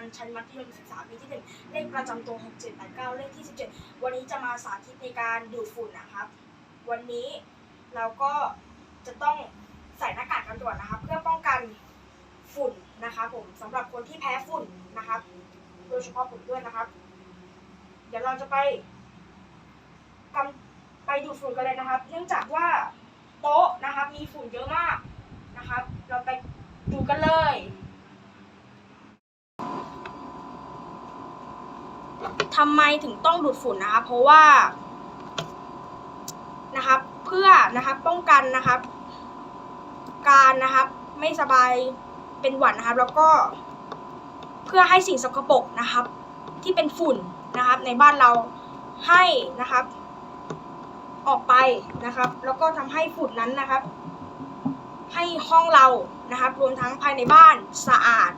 นันชั้นมัธยมศึกษาปีที่หนึ่งเลขประจำตัว 6789 เลขที่ 17 วันนี้จะมาสาธิตในการดูดฝุ่นนะครับ วันนี้เราก็จะต้องใส่หน้ากากกันก่อนนะครับ เพื่อป้องกันฝุ่นนะครับผมสำหรับคนที่แพ้ฝุ่นนะครับ โดยเฉพาะผมด้วยนะครับ เดี๋ยวเราจะไปกำไปดูดฝุ่นกันเลยนะครับ เนื่องจากว่าโต๊ะนะครับ มีฝุ่นเยอะมากนะครับ เราไปดูกันเลย ทำไมถึงต้องดูดฝุ่นนะครับเพราะว่านะครับเพื่อนะครับป้องกันนะครับ การนะครับไม่สบายเป็นหวัดนะครับ แล้วก็เพื่อให้สิ่งสกปรกนะครับ ที่เป็นฝุ่นนะครับ ในบ้านเราให้นะครับ ออกไปนะครับ แล้วก็ทำให้ฝุ่นนั้นนะครับ ให้ห้องเรานะครับ รวมทั้งภายในบ้านสะอาด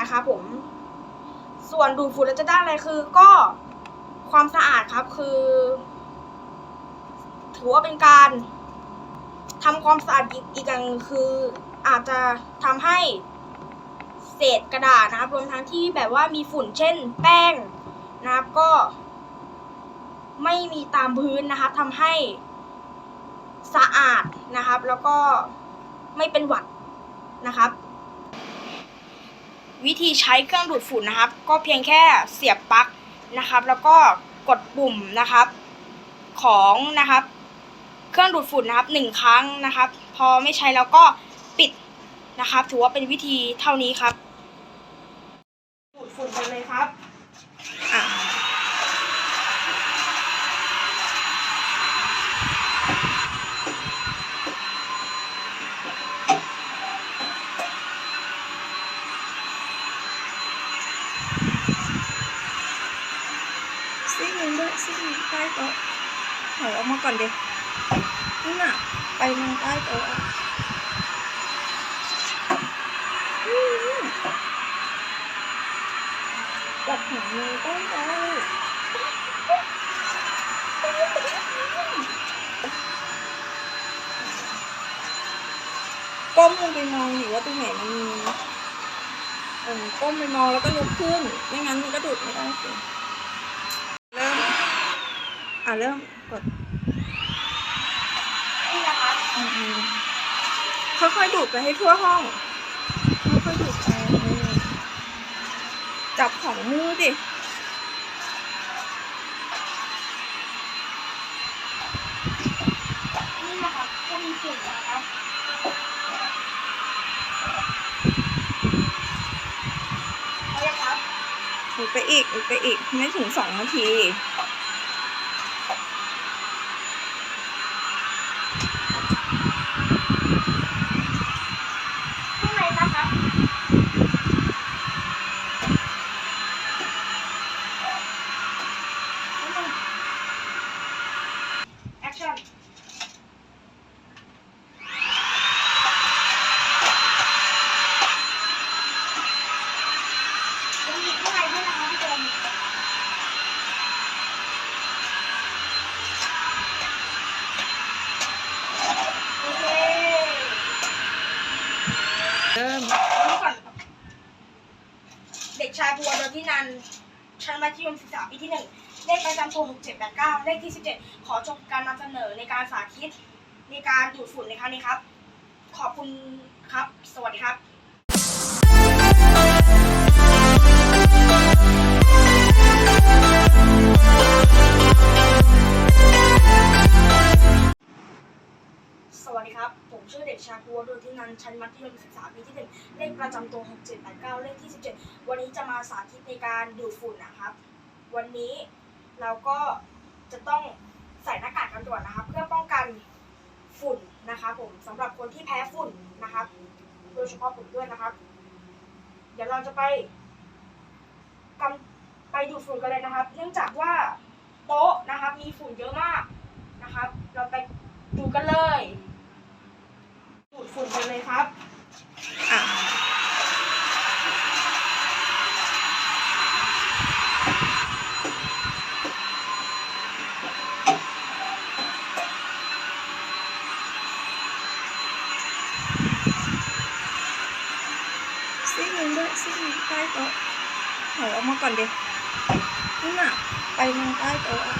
นะครับผม ส่วนดูดฝุ่นแล้วจะได้อะไรคือก็ความสะอาดครับคือ ถือว่าเป็นการทำความสะอาดอีกอีกอย่างหนึ่งคืออาจจะทำให้เศษกระดาษนะครับรวมทั้งที่แบบว่ามีฝุ่นเช่น แป้งนะครับก็ ไม่มีตามพื้นนะครับทำให้สะอาดนะครับ แล้วก็ไม่เป็นหวัดนะครับ วิธีใช้เครื่องดูดฝุ่นนะครับ ก็เพียงแค่เสียบปลั๊กนะครับ แล้วก็กดปุ่มนะครับของนะครับ เครื่องดูดฝุ่นนะครับหนึ่งครั้งนะครับ พอไม่ใช้แล้วก็ปิดนะครับ ถือว่าเป็นวิธีเท่านี้ครับ ดูดฝุ่นกันเลยครับอะ ซิ่งหนึ่งด้วยซิ่งหนึ่งใต้โต๊ะถอยออกมาก่อนเดินู่นน่ะไปทางใต้โต๊ะอะอืมจับหัวมือใต้โต๊ะก้มลงไปมองอยู่ว่าตรงไหนมันมีก้มไปมองแล้วก็ลุกขึ้น ไม่งั้นมันก็ดูดไม่ได้สิะเริ่มกด นี่นะครับอืมค่อยๆดูดไปให้ทั่วห้อง ค่อยๆดูดไปเออจับของมือดินี่นะครับก็มีฝุ่นนะครับเอาละครับดูดไปอีกดูดไปอีก ไม่ถึงสองนาที ข้างในนะครับแอคชั่นยังมีข้างในด้วยนะคะพี่เจมโอเค เริ่มรู้ก่อนเด็กชายบัวโดยที่นันชั้นมัธยมศึกษาปีที่หนึ่งเลขประจำตัว6789เลขที่ 17 ขอจบการนำเสนอในการสาธิต ในการดูดฝุ่นในครั้งนี้ครับ ขอบคุณครับ สวัสดีครับ นันท์ชั้นมัธยมศึกษาปีที่หนึ่งเลขประจำตัว 6789 เลขที่ 17 วันนี้จะมาสาธิตในการดูดฝุ่นนะครับ วันนี้เราก็จะต้องใส่หน้ากากกันก่อนนะครับ เพื่อป้องกันฝุ่นนะครับผมสำหรับคนที่แพ้ฝุ่นนะครับ โดยเฉพาะผมด้วยนะครับ เดี๋ยวเราจะไปกำไปดูดฝุ่นกันเลยนะครับ เนื่องจากว่าโต๊ะนะครับ มีฝุ่นเยอะมากนะครับ เราไปดูกันเลย ฝุ่นกันเลยครับอะซิ่งหนึ่งด้วยซิ่งหนึ่งใต้โต๊ะอนดินี่น่ะ ไปมองใต้โต๊ะอะ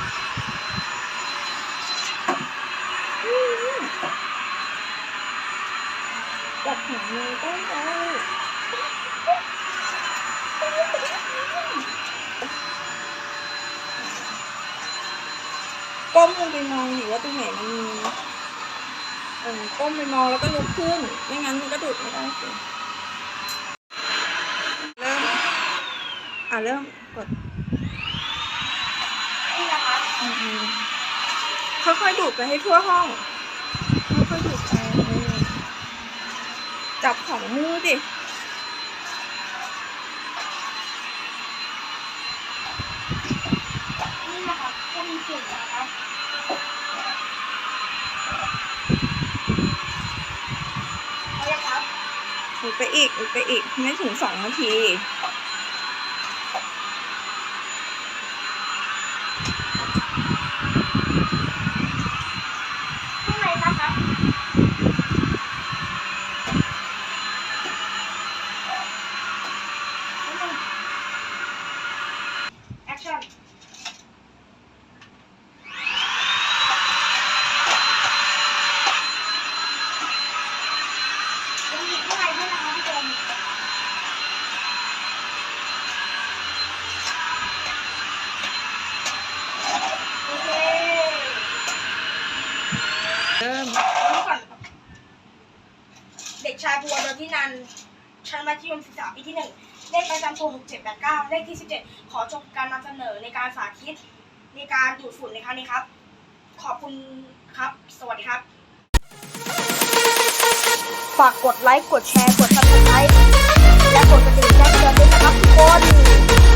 อืม จับหัวมือต้ไปก้มลงไปมองดิว่าตรงไหนมันมีเออก้มไปมองแล้วก็ลุกขึ้น ไม่งั้นมันก็ดุดไม่ได้สิเริ่ม อะเริ่มกดนี่นะครับอืมๆค่อยๆดูดไปให้ทั่วห้อง ค่อยๆดูดไปเออ จับของมือดินี่นะครับก็มีฝุ่นนะครับเอาละครับดูดไปอีกดูดไปอีก ไม่ถึงสองนาที ชายบัวโดยที่นันชั้นมัธยมศึกษาปีที่หนึ่งเลขประจำตัวหกเจ็ดแปดเก้าเลขที่สิบเจ็ดขอจบการนำเสนอในการสาธิต ในการดูดฝุ่นในครั้งนี้ครับ ขอบคุณครับ สวัสดีครับ ฝากกดไลค์ กดแชร์ กดซับสไครต์และกดกระดิ่งแจ้งเตือนด้วยนะครับทุกคน